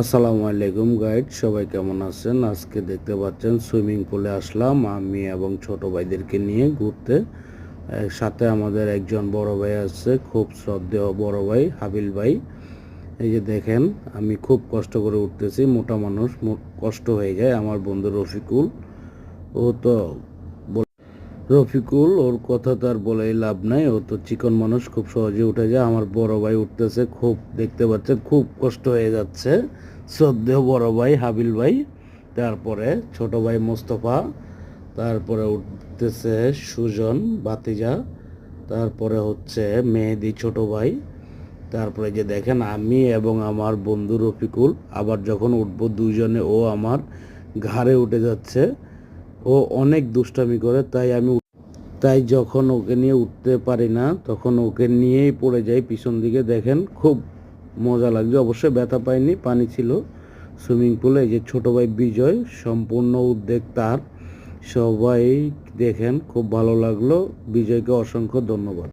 আসসালামু আলাইকুম গাইড সবাই কেমন আছেন? আজকে দেখতে পাচ্ছেন সুইমিং পুলে আসলাম। আমি এবং ছোট ভাইদেরকে নিয়ে ঘুরতে। সাথে আমাদের একজন বড় ভাই আছে, খুব শ্রদ্ধেয় বড় ভাই, হাবিল ভাই। এই যে দেখেন, আমি খুব কষ্ট করে উঠতেছি, মোটা মানুষ কষ্ট হয়ে যায় আমার বন্ধু রফিকুল। ও তো রফিকুল, ওর কথা তো আর বলেই লাভ নাই। ও তো চিকন মানুষ, খুব সহজে উঠে যায়। আমার বড় ভাই উঠতেছে, খুব দেখতে পাচ্ছেন, খুব কষ্ট হয়ে যাচ্ছে। শ্রদ্ধেয় বড় ভাই হাবিল ভাই। তারপরে ছোট ভাই মোস্তফা, তারপরে উঠতেছে সুজন বাতিজা তারপরে হচ্ছে মেহেদি ছোট ভাই। তারপরে যে দেখেন, আমি এবং আমার বন্ধু রফিকুল, আবার যখন উঠবো দুইজনে ও আমার ঘাড়ে উঠে যাচ্ছে। ও অনেক দুষ্টামি করে, তাই আমি তাই যখন ওকে নিয়ে উঠতে পারি না, তখন ওকে নিয়েই পড়ে যাই পিছন দিকে। দেখেন, খুব মজা লাগছে। অবশ্যই ব্যথা পাইনি, পানি ছিল। সুইমিং পুলে এই যে ছোটো ভাই বিজয়, সম্পূর্ণ উদ্বেগ তার। সবাই দেখেন, খুব ভালো লাগল। বিজয়কে অসংখ্য ধন্যবাদ।